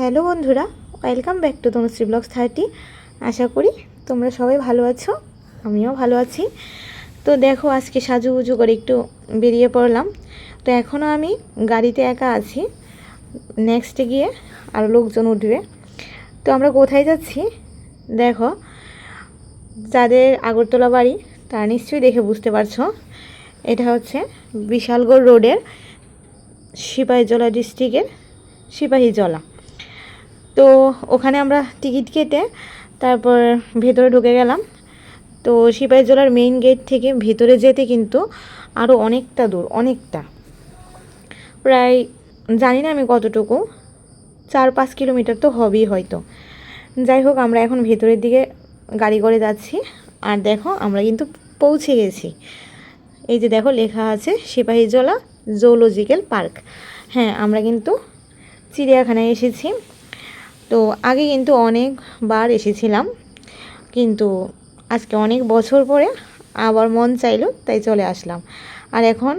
Hello বন্ধুরা welcome back to Tanushree vlogs thirty আশা করি তোমরা সবাই ভালো আছো, আমিও ভালো আছি। তো দেখো, আজকে সাজু সাজুগুজু করে একটু বেরিয়ে পড়লাম। তো এখনও আমি গাড়িতে একা আছি নেক্সটে গিয়ে আরও লোকজন উঠবে। তো আমরা কোথায় যাচ্ছি? দেখো, যাদের আগরতলা বাড়ি, তারা নিশ্চয়ই দেখে বুঝতে পারছ। এটা হচ্ছে বিশালগড় রোডের সিপাহীজলা ডিস্ট্রিক্টের সিপাহীজলা। তো ওখানে আমরা টিকিট কেটে তারপর ভেতরে ঢুকে গেলাম। তো সিপাহীজলার মেইন গেট থেকে ভেতরে যেতে কিন্তু আরও অনেকটা দূর, অনেকটা। প্রায় জানি না আমি কতটুকু, চার পাঁচ কিলোমিটার তো হবেই হয়তো। যাই হোক, আমরা এখন ভেতরের দিকে গাড়ি করে যাচ্ছি। আর দেখো, আমরা কিন্তু পৌঁছে গেছি। এই যে দেখো, লেখা আছে সিপাহীজলা জুলজিক্যাল পার্ক হ্যাঁ আমরা কিন্তু চিড়িয়াখানায় এসেছি। তো আগে কিন্তু অনেকবার এসেছিলাম, কিন্তু আজকে অনেক বছর পরে আবার মন চাইলো, তাই চলে আসলাম। আর এখন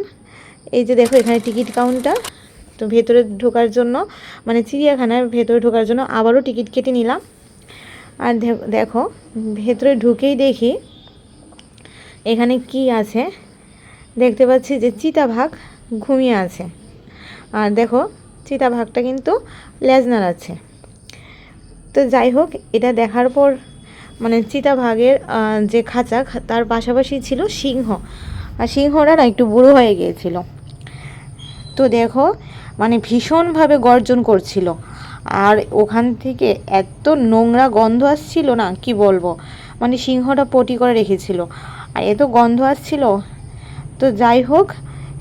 এই যে দেখো এখানে টিকিট কাউন্টার, তো ভেতরে ঢোকার জন্য মানে চিড়িয়াখানার ভেতরে ঢোকার জন্য আবারও টিকিট কেটে নিলাম। আর দেখো ভেতরে ঢুকেই দেখি এখানে কি আছে। দেখতে পাচ্ছি যে চিতাভাগ ঘুমিয়ে আছে। আর দেখো, চিতাভাগটা কিন্তু লেজ নাড়াচ্ছে তো যাই হোক, এটা দেখার পর মানে চিতাভাগের যে খাঁচা তার পাশাপাশি ছিল সিংহ। আর সিংহটা না একটু বুড়ো হয়ে গিয়েছিল। তো দেখো মানে ভীষণভাবে গর্জন করছিল। আর ওখান থেকে এত নোংরা গন্ধ আসছিল না, কি বলব? মানে সিংহটা পটি করে রেখেছিল। আর এত গন্ধ আসছিল, তো যাই হোক,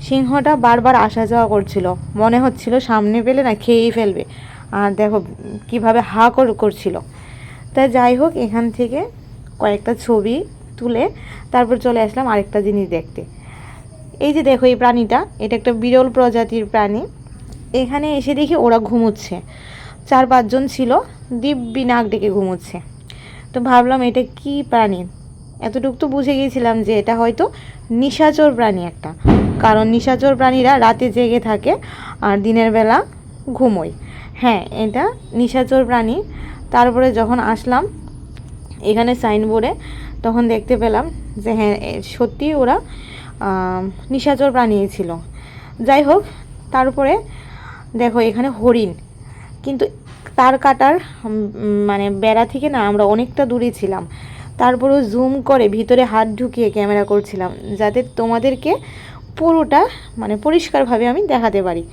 সিংহটা বারবার আসা যাওয়া করছিল। মনে হচ্ছিল সামনে পেলে না খেয়েই ফেলবে। আর দেখো কীভাবে হা কর- করছিল। তা যাই হোক, এখান থেকে কয়েকটা ছবি তুলে তারপর চলে আসলাম আরেকটা জিনিস দেখতে। এই যে দেখো এই প্রাণীটা, এটা একটা বিরল প্রজাতির প্রাণী। এখানে এসে দেখি ওরা ঘুমোচ্ছে। চার পাঁচজন ছিল, দিব্যি নাক ডেকে ঘুমোচ্ছে। তো ভাবলাম এটা কি প্রাণী? এতটুকু তো বুঝে গিয়েছিলাম যে এটা হয়তো নিশাচর প্রাণী একটা। কারণ নিশাচর প্রাণীরা রাতে জেগে থাকে আর দিনের বেলা ঘুমোয়। হ্যাঁ এটা নিশাচর প্রাণী। তারপরে যখন আসলাম এখানে সাইনবোর্ডে তখন দেখতে পেলাম যে হ্যাঁ সত্যি ওরা নিশাচর প্রাণী ছিল। যাই হোক, তারপরে দেখো এখানে হরিণ। কিন্তু তার কাটার মানে বেড়া থেকে না আমরা অনেকটা দূরে ছিলাম। তারপরেও জুম করে ভিতরে হাত ঢুকিয়ে ক্যামেরা করছিলাম, যাতে তোমাদেরকে পুরোটা মানে পরিষ্কারভাবে আমি দেখাতে পারি।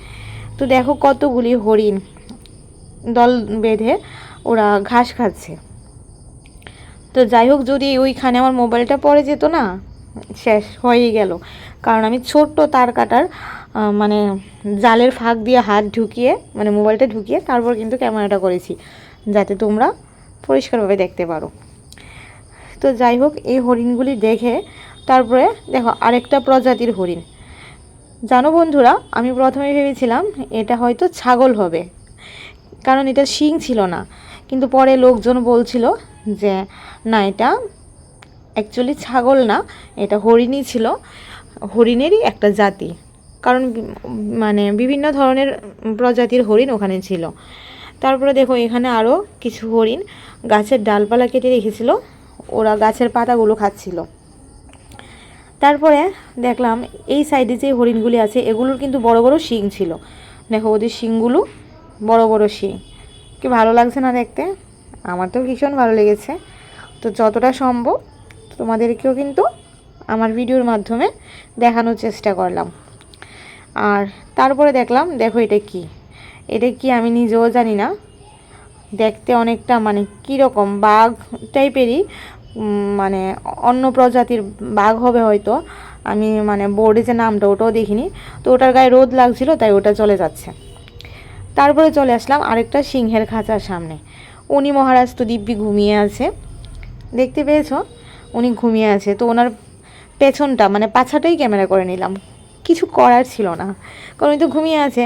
তো দেখো কতগুলি হরিণ। দল বেঁধে ওরা ঘাস খাচ্ছে। তো যাই হোক, যদি ওইখানে আমার মোবাইলটা পড়ে যেত না, শেষ হয়েই গেল। কারণ আমি ছোট্ট তার কাটার মানে জালের ফাঁক দিয়ে হাত ঢুকিয়ে মানে মোবাইলটা ঢুকিয়ে তারপর কিন্তু ক্যামেরাটা করেছি, যাতে তোমরা পরিষ্কারভাবে দেখতে পারো। তো যাই হোক, এই হরিণগুলি দেখে তারপরে দেখো আরেকটা প্রজাতির হরিণ। জানো বন্ধুরা, আমি প্রথমে ভেবেছিলাম এটা হয়তো ছাগল হবে। কারণ এটা শিং ছিল না। কিন্তু পরে লোকজন বলছিল যে, না, এটা অ্যাকচুয়ালি ছাগল না, এটা হরিণই ছিল। হরিণেরই একটা জাতি। কারণ মানে বিভিন্ন ধরনের প্রজাতির হরিণ ওখানে ছিল। তারপরে দেখো, এখানে আরও কিছু হরিণ গাছের ডালপালা কেটে রেখেছিল। ওরা গাছের পাতাগুলো খাচ্ছিল। তারপরে দেখলাম, এই সাইডে যে হরিণগুলি আছে, এগুলোর কিন্তু বড় বড় শিং ছিল। দেখো, ওদের শিংগুলো বড় বড় শিং। কি ভালো লাগছে না দেখতে? আমার তো ভীষণ ভালো লেগেছে। তো যতটা সম্ভব তোমাদেরকেও কিন্তু আমার ভিডিওর মাধ্যমে দেখানোর চেষ্টা করলাম। আর তারপরে দেখলাম, দেখো এটা কি? এটা কি আমি নিজেও জানি না। দেখতে অনেকটা মানে কীরকম বাঘ টাইপেরই মানে অন্য প্রজাতির বাঘ হবে হয়তো। আমি মানে বোর্ডে যে নামটা ওটাও দেখিনি। তো ওটার গায়ে রোদ লাগছিল, তাই ওটা চলে যাচ্ছে। তারপরে চলে আসলাম আরেকটা সিংহের খাঁচার সামনে। উনি মহারাজ তো দিব্যি ঘুমিয়ে আছে। দেখতে পেয়েছ? উনি ঘুমিয়ে আছে। তো ওনার পেছনটা মানে পাছাটাই ক্যামেরা করে নিলাম। কিছু করার ছিল না, কারণ উনি তো ঘুমিয়ে আছে।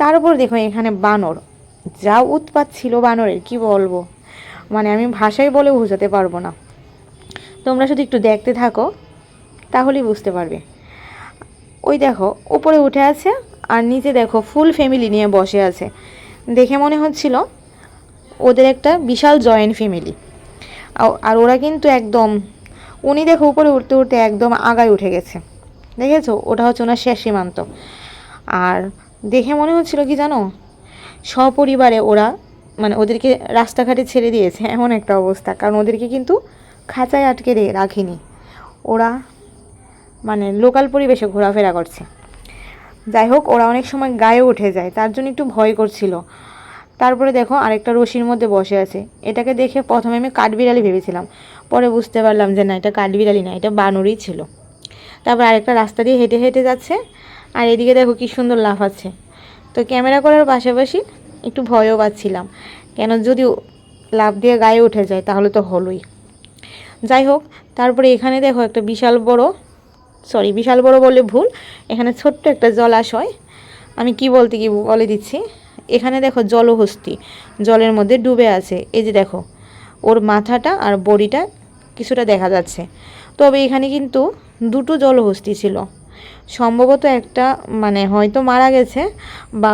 তার উপর দেখো এখানে বানর। যা উৎপাত ছিল বানরের, কি বলব? মানে আমি ভাষায় বলে বোঝাতে পারব না। তোমরা শুধু একটু দেখতে থাকো, তাহলেই বুঝতে পারবে। ওই দেখো, উপরে উঠে আছে আর নিচে দেখো ফুল ফ্যামিলি নিয়ে বসে আছে। দেখে মনে হচ্ছিল ওদের একটা বিশাল জয়েন্ট ফ্যামিলি আর ওরা কিন্তু একদম, উনি দেখো উপরে উঠতে উঠতে একদম আগায় উঠে গেছে। দেখেছ? ওটা হচ্ছে ওনার শেষ সীমান্ত। আর দেখে মনে হচ্ছিল কি জানো? সপরিবারে ওরা মানে ওদেরকে রাস্তাঘাটে ছেড়ে দিয়েছে, এমন একটা অবস্থা। কারণ ওদেরকে কিন্তু খাঁচায় আটকে রাখিনি। ওরা মানে লোকাল পরিবেশে ঘোরাফেরা করছে। যাই হোক, ওরা অনেক সময় গায়ে উঠে যায়, তার জন্য একটু ভয় করছিল। তারপরে দেখো, আরেকটা রশির মধ্যে বসে আছে। এটাকে দেখে প্রথমে আমি কাঠবিড়ালি ভেবেছিলাম। পরে বুঝতে পারলাম যে না, এটা কাঠবিড়ালি না, এটা বানরই ছিল। তারপর আরেকটা রাস্তা দিয়ে হেঁটে হেঁটে যাচ্ছে। আর এদিকে দেখো কি সুন্দর লাফাচ্ছে তো ক্যামেরা করার পাশাপাশি একটু ভয়ও পাচ্ছিলাম। কেন যদি লাভ দিয়ে গায়ে উঠে যায়, তাহলে তো হলোই। যাই হোক, তারপরে এখানে দেখো একটা বিশাল বড় সরি বিশাল বড় বললে ভুল। এখানে ছোট্ট একটা জলাশয় আমি কি বলতে কি বলে দিচ্ছি? এখানে দেখো জলহস্তি। জলের মধ্যে ডুবে আছে। এই যে দেখো, ওর মাথাটা আর বডিটা কিছুটা দেখা যাচ্ছে। তবে এখানে কিন্তু দুটো জলহস্তি ছিল। সম্ভবত একটা মানে হয়তো মারা গেছে বা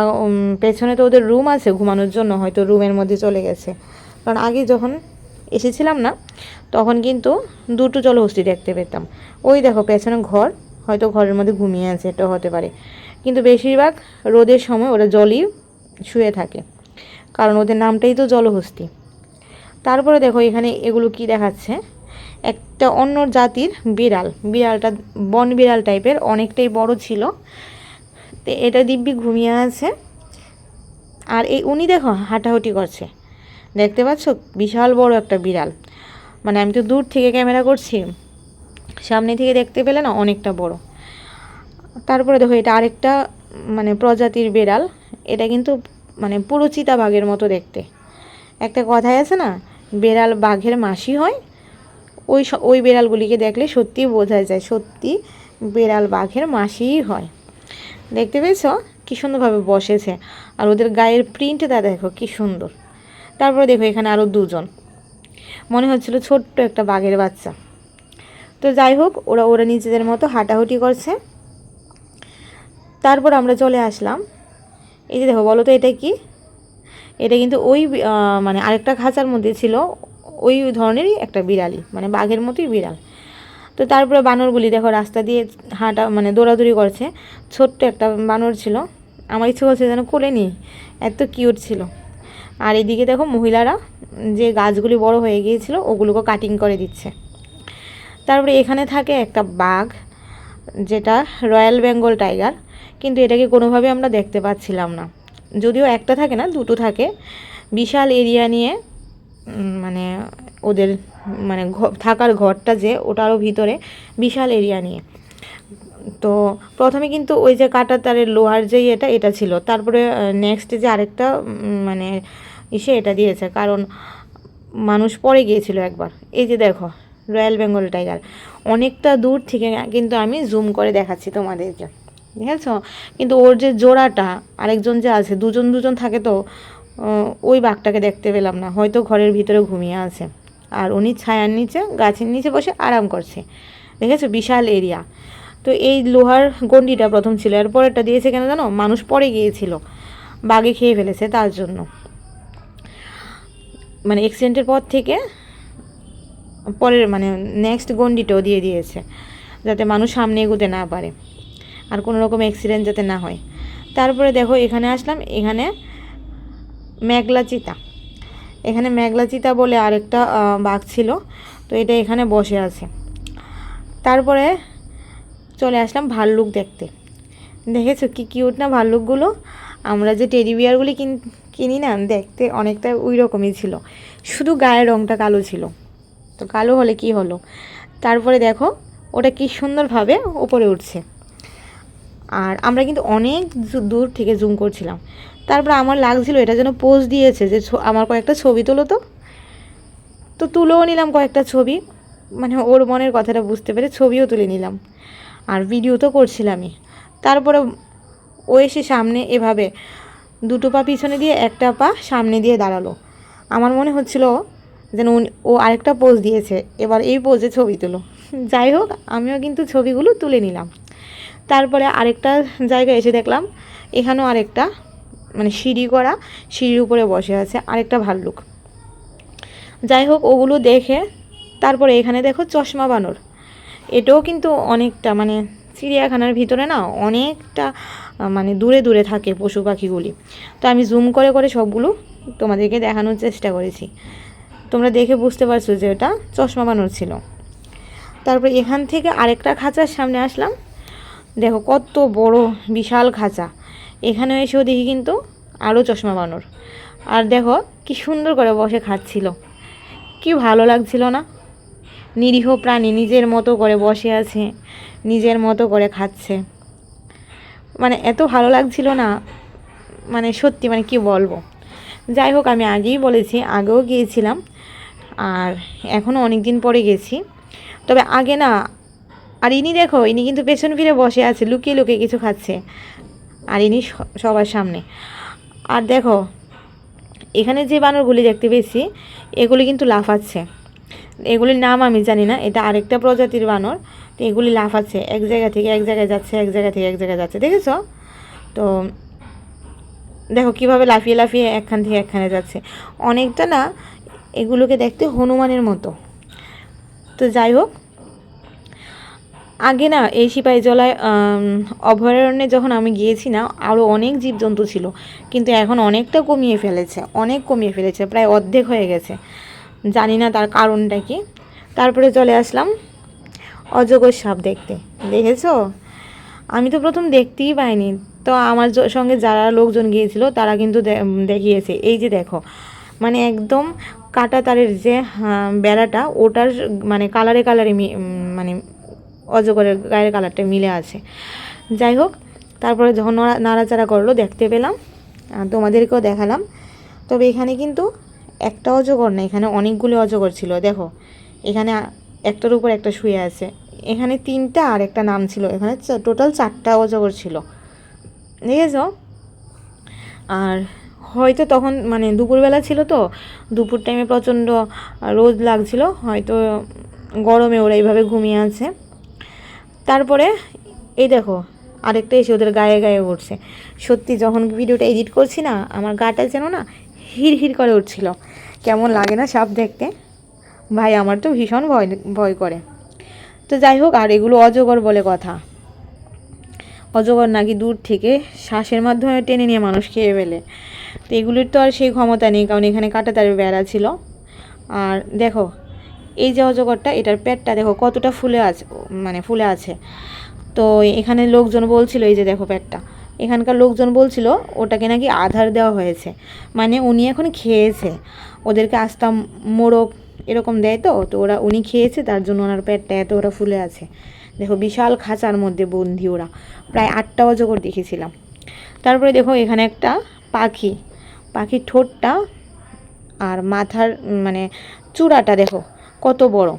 পেছনে তো ওদের রুম আছে ঘুমানোর জন্য, হয়তো রুমের মধ্যে চলে গেছে। কারণ আগে যখন এসেছিলাম না তখন কিন্তু দুটো জলহস্তি দেখতে পেতাম। ওই দেখো, পেছনে ঘর, হয়তো ঘরের মধ্যে ঘুমিয়ে আছে, এটা হতে পারে। কিন্তু বেশিরভাগ রোদের সময় ওরা জলই শুয়ে থাকে, কারণ ওদের নামটাই তো জলহস্তি। তারপরে দেখো, এখানে এগুলো কি দেখাচ্ছে? একটা অন্য জাতির বিড়াল। বিড়ালটা বন বিড়াল টাইপের, অনেকটাই বড় ছিল। তো এটা দিব্যি ঘুমিয়ে আছে। আর এই উনি দেখো, হাঁটাহুটি করছে। দেখতে পাচ্ছ? বিশাল বড় একটা বিড়াল। মানে আমি তো দূর থেকে ক্যামেরা করছি। সামনে থেকে দেখতে পেলে না অনেকটা বড়। তারপরে দেখো এটা আরেকটা মানে প্রজাতির বিড়াল। এটা কিন্তু মানে পুরো চিতা বাঘের মতো দেখতে। একটা কথাই আছে না, বেড়াল বাঘের মাসি হয়, ওই ওই বেড়ালগুলিকে দেখলে সত্যিই বোঝা যায়, সত্যি বেড়াল বাঘের মাসিই হয়। দেখতে পেয়েছ? কী সুন্দরভাবে বসেছে। আর ওদের গায়ের প্রিন্টটা দেখো, কী সুন্দর। তারপরে দেখো এখানে আরও দুজন। মনে হচ্ছিল ছোট্ট একটা বাঘের বাচ্চা। তো যাই হোক, ওরা ওরা নিজেদের মতো হাঁটাহুটি করছে। তারপর আমরা চলে আসলাম। এই যে দেখো, বলো তো এটা কি? এটা কিন্তু ওই মানে আরেকটা খাঁচার মধ্যে ছিল, ওই ধরনেরই একটা বিড়ালি মানে বাঘের মতোই বিড়াল। তো তারপরে বানরগুলি দেখো রাস্তা দিয়ে হাঁটা মানে দৌড়াদৌড়ি করছে। ছোট্ট একটা বানর ছিল। আমার ইচ্ছে করছে যেন কোলে নিই এত কিউট ছিল। আর এদিকে দেখো মহিলারা যে গাছগুলি বড় হয়ে গিয়েছিল, ওগুলোকে কাটিং করে দিচ্ছে। তারপরে এখানে থাকে একটা বাঘ, যেটা রয়্যাল বেঙ্গল টাইগার, কিন্তু এটাকে কোনোভাবে আমরা দেখতে পাচ্ছিলাম না। যদিও একটা থাকে না, দুটো থাকে। বিশাল এরিয়া নিয়ে মানে ওদের মানে থাকার ঘরটা যে, ওটারও ভিতরে বিশাল এরিয়া নিয়ে। তো প্রথমে কিন্তু ওই যে কাটা তারের লোহার যে এটা এটা ছিল। তারপরে নেক্সট যে আরেকটা মানে ইসে এটা দিয়েছে, কারণ মানুষ পড়ে গিয়েছিল একবার। এই যে দেখো, রয়্যাল বেঙ্গল টাইগার। অনেকটা দূর থেকে কিন্তু আমি জুম করে দেখাচ্ছি তোমাদেরকে। দেখেছ? কিন্তু ওর যে জোড়াটা, আরেকজন যে আছে, দুজন দুজন থাকে তো ওই বাঘটাকে দেখতে পেলাম না। হয়তো ঘরের ভিতরে ঘুমিয়ে আছে। আর উনি ছায়ার নিচে, গাছের নিচে বসে আরাম করছে। দেখেছ? বিশাল এরিয়া তো এই লোহার গন্ডিটা প্রথম ছিল এরপর এটা দিয়েছে কেন জানো? মানুষ পরে গিয়েছিল বাঘে খেয়ে ফেলেছে তার জন্য। মানে অ্যাক্সিডেন্টের পর থেকে পরের মানে নেক্সট গন্ডিটাও দিয়ে দিয়েছে, যাতে মানুষ সামনে এগোতে না পারে, আর কোনো রকম অ্যাক্সিডেন্ট যাতে না হয়। তারপরে দেখো, এখানে আসলাম, এখানে মেঘলা চিতা। এখানে মেঘলা চিতা বলে আরেকটা বাঘ ছিল, তো এটা এখানে বসে আছে। তারপরে চলে আসলাম ভাল্লুক দেখতে। দেখেছ কি কিউট না ভাল্লুকগুলো? আমরা যে টেডি বিয়ারগুলি কিন, কিনি না, দেখতে অনেকটা ওই রকমই ছিল। শুধু গায়ের রঙটা কালো ছিল। তো কালো হলে কি হলো? তারপরে দেখো, ওটা কি সুন্দরভাবে ওপরে উঠছে। আর আমরা কিন্তু অনেক দূর থেকে জুম করছিলাম। তারপর আমার লাগছিল এটা যেন পোজ দিয়েছে যে আমার কয়েকটা ছবি তোলো তো। তো তুলেও নিলাম কয়েকটা ছবি। মানে ওর মনের কথাটা বুঝতে পেরে ছবিও তুলে নিলাম। আর ভিডিও তো করছিলামই। তারপরে ও এসে সামনে এভাবে দুটো পা পিছনে দিয়ে একটা পা সামনে দিয়ে দাঁড়াল। আমার মনে হচ্ছিল যেন ও আরেকটা পোজ দিয়েছে। এবার এই পোজে ছবি তুলো। যাই হোক, আমিও কিন্তু ছবিগুলো তুলে নিলাম। তারপরে আরেকটা জায়গায় এসে দেখলাম, এখানেও আরেকটা মানে সিঁড়ি করা, সিঁড়ির উপরে বসে আছে আরেকটা ভাল্লুক। যাই হোক, ওগুলো দেখে তারপরে এখানে দেখো চশমা বানর। এটাও কিন্তু অনেকটা মানে চিড়িয়াখানার ভিতরে না অনেকটা মানে দূরে দূরে থাকে পশু পাখিগুলি। তো আমি জুম করে করে সবগুলো তোমাদেরকে দেখানোর চেষ্টা করেছি। তোমরা দেখে বুঝতে পারছ যে ওটা চশমা বানর ছিল। তারপর এখান থেকে আরেকটা খাঁচার সামনে আসলাম। দেখো কত বড় বিশাল খাঁচা। এখানে এসেও দেখি কিন্তু আরও চশমা বানর। আর দেখো কি সুন্দর করে বসে খাচ্ছিল। কি ভালো লাগছিল না? নিরীহ প্রাণী নিজের মতো করে বসে আছে, নিজের মতো করে খাচ্ছে। মানে এত ভালো লাগছিল না মানে সত্যি মানে কি বলব। যাই হোক, আমি আগেই বলেছি, আগেও গিয়েছিলাম, আর এখনও অনেক দিন পরে গেছি। তবে আগে না, আর ইনি দেখো, ইনি কিন্তু পেছন ফিরে বসে আছে, লুকিয়ে লুকিয়ে কিছু খাচ্ছে, আর ইনি সবার সামনে। আর দেখো, এখানে যে বানরগুলি দেখতে পেয়েছি, এগুলি কিন্তু লাফাচ্ছে। এগুলির নাম আমি জানি না এটা আরেকটা প্রজাতির বানর তো এগুলি লাফাচ্ছে এক জায়গা থেকে এক জায়গায় যাচ্ছে এক জায়গা থেকে এক জায়গায় যাচ্ছে দেখেছ? তো দেখো কীভাবে লাফিয়ে লাফিয়ে একখান থেকে একখানে যাচ্ছে। অনেকটা না এগুলোকে দেখতে হনুমানের মতো। তো যাই হোক আগে না এই সিপাহীজলায় আম, অভয়ারণ্যে যখন আমি গিয়েছি না আরও অনেক জীবজন্তু ছিল কিন্তু এখন অনেকটা কমিয়ে ফেলেছে অনেক কমিয়ে ফেলেছে প্রায় অর্ধেক হয়ে গেছে। জানি না তার কারণটা কি। তারপরে চলে আসলাম অজগর সাপ দেখতে। দেখেছ? আমি তো প্রথম দেখতেই পাইনি। তো আমার সঙ্গে যারা লোকজন গিয়েছিল তারা কিন্তু দেখিয়েছে। এই যে দেখো মানে একদম কাটা তারের যে বেড়াটা ওটার মানে কালারে কালারে মানে অজগরের গায়ের কালারটা মিলে আছে। যাই হোক, তারপরে যখন নড়া- নাড়াচাড়া করল, দেখতে পেলাম তোমাদেরকেও দেখালাম। তবে এখানে কিন্তু একটা অজগর না, এখানে অনেকগুলো অজগর ছিল, দেখো। এখানে একটার উপর একটা শুয়ে আছে। এখানে তিনটা আর একটা নাম ছিল। এখানে টোটাল চারটা অজগর ছিল। দেখেছ? আর হয়তো তখন মানে দুপুরবেলা ছিল তো, দুপুর টাইমে প্রচণ্ড রোদ লাগছিল, হয়তো গরমে ওরা এইভাবে ঘুমিয়ে আছে। তারপরে, এই দেখো, আরেকটা এসে ওদের গায়ে গায়ে উঠছে। সত্যি, যখন ভিডিওটা এডিট করছি না, আমার গাটা যেন না হির হির করে উঠছিল। কেমন লাগে না সাপ দেখতে? ভাই, আমার তো ভীষণ ভয় ভয় করে। তো যাই হোক, আর এগুলো অজগর বলে কথা। অজগর নাকি দূর থেকে শ্বাসের মাধ্যমে টেনে নিয়ে মানুষ খেয়ে ফেলে। তো এগুলির তো আর সেই ক্ষমতা নেই, কারণ এখানে কাঁটাতারের বেড়া ছিল। আর দেখো, এই যে অজগরটা, এটার পেটটা দেখো কতটা ফুলে আছে মানে ফুলে আছে। তো এখানে লোকজন বলছিল, এই যে দেখো পেটটা। এখানকার লোকজন বলছিল, ওটাকে নাকি আধার দেওয়া হয়েছে। মানে উনি এখন খেয়েছে। ওদেরকে আস্তা মোড়ক এরকম দেয় তো তো ওরা, উনি খেয়েছে, তার জন্য ওনার পেটটা এত ওরা ফুলে আছে। দেখো, বিশাল খাঁচার মধ্যে বন্দি ওরা। প্রায় আটটা অজগর দেখেছিলাম। তারপরে দেখো, এখানে একটা পাখি। পাখির ঠোঁটটা আর মাথার মানে চূড়াটা দেখো, কত বড়।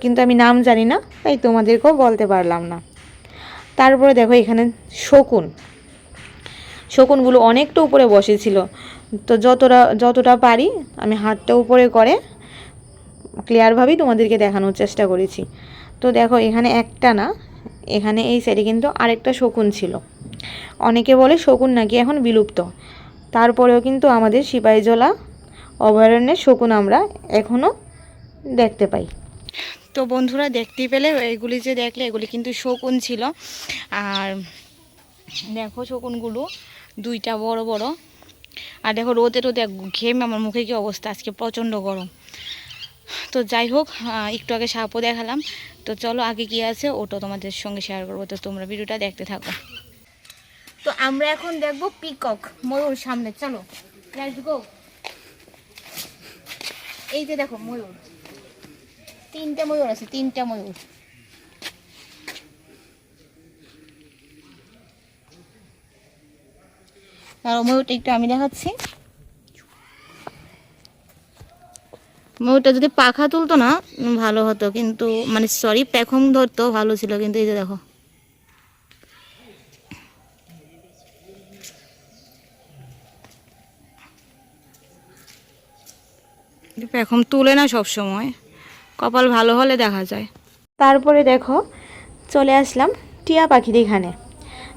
কিন্তু আমি নাম জানি না, তাই তোমাদেরকেও বলতে পারলাম না। তারপরে দেখো, এখানে শকুন। শকুনগুলো অনেকটা উপরে বসেছিল। তো যতটা যতটা পারি আমি হাতটা উপরে করে ক্লিয়ারভাবেই তোমাদেরকে দেখানোর চেষ্টা করেছি। তো দেখো এখানে একটা না, এখানে এই সাইডে কিন্তু আরেকটা শকুন ছিল। অনেকে বলে শকুন নাকি এখন বিলুপ্ত। তারপরেও কিন্তু আমাদের সিপাহীজলা অভয়ারণ্যের শকুন আমরা এখনও দেখতে পাই। তো বন্ধুরা দেখতেই পেলে, এগুলি যে দেখলে, এগুলি কিন্তু শকুন ছিল। আর দেখো শকুনগুলো। দুইটা বড় বড়। আর দেখো রোদে রোদে ঘেমে আমার মুখে কি অবস্থা? আজকে প্রচণ্ড গরম। তো যাই হোক একটু আগে সাপও দেখালাম। তো চলো আগে কি আছে, ওটা তোমাদের সঙ্গে শেয়ার করব। তো তোমরা ভিডিওটা দেখতে থাকো। তো আমরা এখন দেখব পিকক ময়ূর সামনে। চলো গো এই যে দেখো ময়ূর। তিনটা ময়ূর আছে, তিনটা ময়ূর। আর ময়ূরটা একটু আমি দেখাচ্ছি। ময়ূরটা যদি পাখা তুলতো না, ভালো হতো। কিন্তু মানে সরি পেখম ধরতো, ভালো ছিল। কিন্তু এই যে দেখো। পেখম তুলে না সব সময় কপাল ভালো হলে দেখা যায়। তারপরে দেখো, চলে আসলাম টিয়া পাখির এখানে।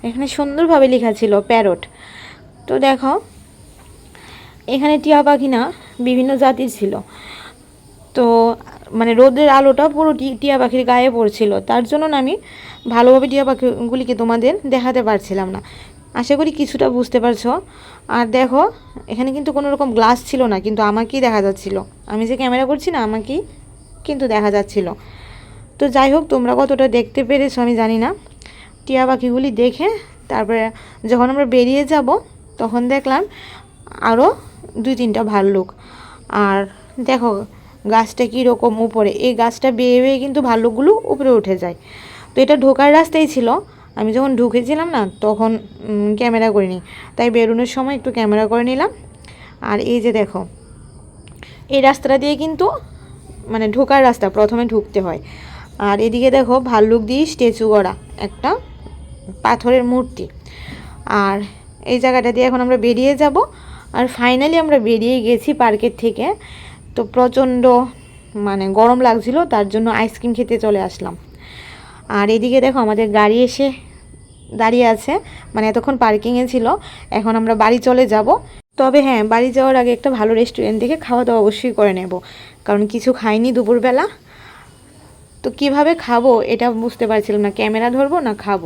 এখানে সুন্দরভাবে লেখা ছিল প্যারট। তো দেখো, এখানে টিয়া পাখি না বিভিন্ন জাতির ছিল। তো মানে রোদের আলোটা পুরো টিয়া পাখির গায়ে পড়ছিল। তার জন্য আমি ভালোভাবে টিয়া পাখিগুলিকে তোমাদের দেখাতে পারছিলাম না। আশা করি কিছুটা বুঝতে পারছ। আর দেখো, এখানে কিন্তু কোনো রকম গ্লাস ছিল না, কিন্তু আমাকেই দেখা যাচ্ছিল। আমি যে ক্যামেরা করছি না, আমাকেই কিন্তু দেখা যাচ্ছিল। তো যাই হোক, তোমরা কতটা দেখতে পেরেছ আমি জানি না। টিয়া পাখিগুলি দেখে, তারপরে যখন আমরা বেরিয়ে যাব তখন দেখলাম আরও দুই তিনটা ভাল্লুক আর দেখো গাছটা কীরকম উপরে, এই গাছটা বেয়ে বেয়ে কিন্তু ভাল্লুকগুলো উপরে উঠে যায়। তো এটা ঢোকার রাস্তাই ছিল। আমি যখন ঢুকেছিলাম না, তখন ক্যামেরা করিনি। তাই বেরোনোর সময় একটু ক্যামেরা করে নিলাম। আর এই যে দেখো, এই রাস্তাটা দিয়ে কিন্তু মানে ঢোকার রাস্তা, প্রথমে ঢুকতে হয়। আর এদিকে দেখো ভাল্লুক দিয়ে স্ট্যাচু করা একটা পাথরের মূর্তি। আর এই জায়গাটা দিয়ে এখন আমরা বেরিয়ে যাব। আর ফাইনালি আমরা বেরিয়ে গেছি পার্কের থেকে। তো প্রচণ্ড মানে গরম লাগছিল, তার জন্য আইসক্রিম খেতে চলে আসলাম। আর এদিকে দেখো আমাদের গাড়ি এসে দাঁড়িয়ে আছে। মানে এতক্ষণ পার্কিংয়ে ছিল, এখন আমরা বাড়ি চলে যাব। তবে হ্যাঁ বাড়ি যাওয়ার আগে একটা ভালো রেস্টুরেন্ট দেখে খাওয়া দাওয়া অবশ্যই করে নেব। কারণ কিছু খাইনি দুপুরবেলা। তো কীভাবে খাব এটা বুঝতে পারছিলাম না, ক্যামেরা ধরবো না খাব?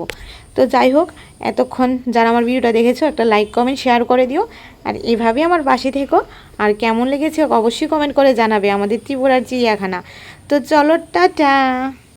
তো যাই হোক, এতক্ষণ যারা আমার ভিডিওটা দেখেছ, একটা লাইক কমেন্ট শেয়ার করে দিও। আর এভাবেই আমার পাশে থেকো। আর কেমন লেগেছে অবশ্যই কমেন্ট করে জানাবে আমাদের ত্রিপুরার চিড়িয়াখানা। তো চলো, টাটা!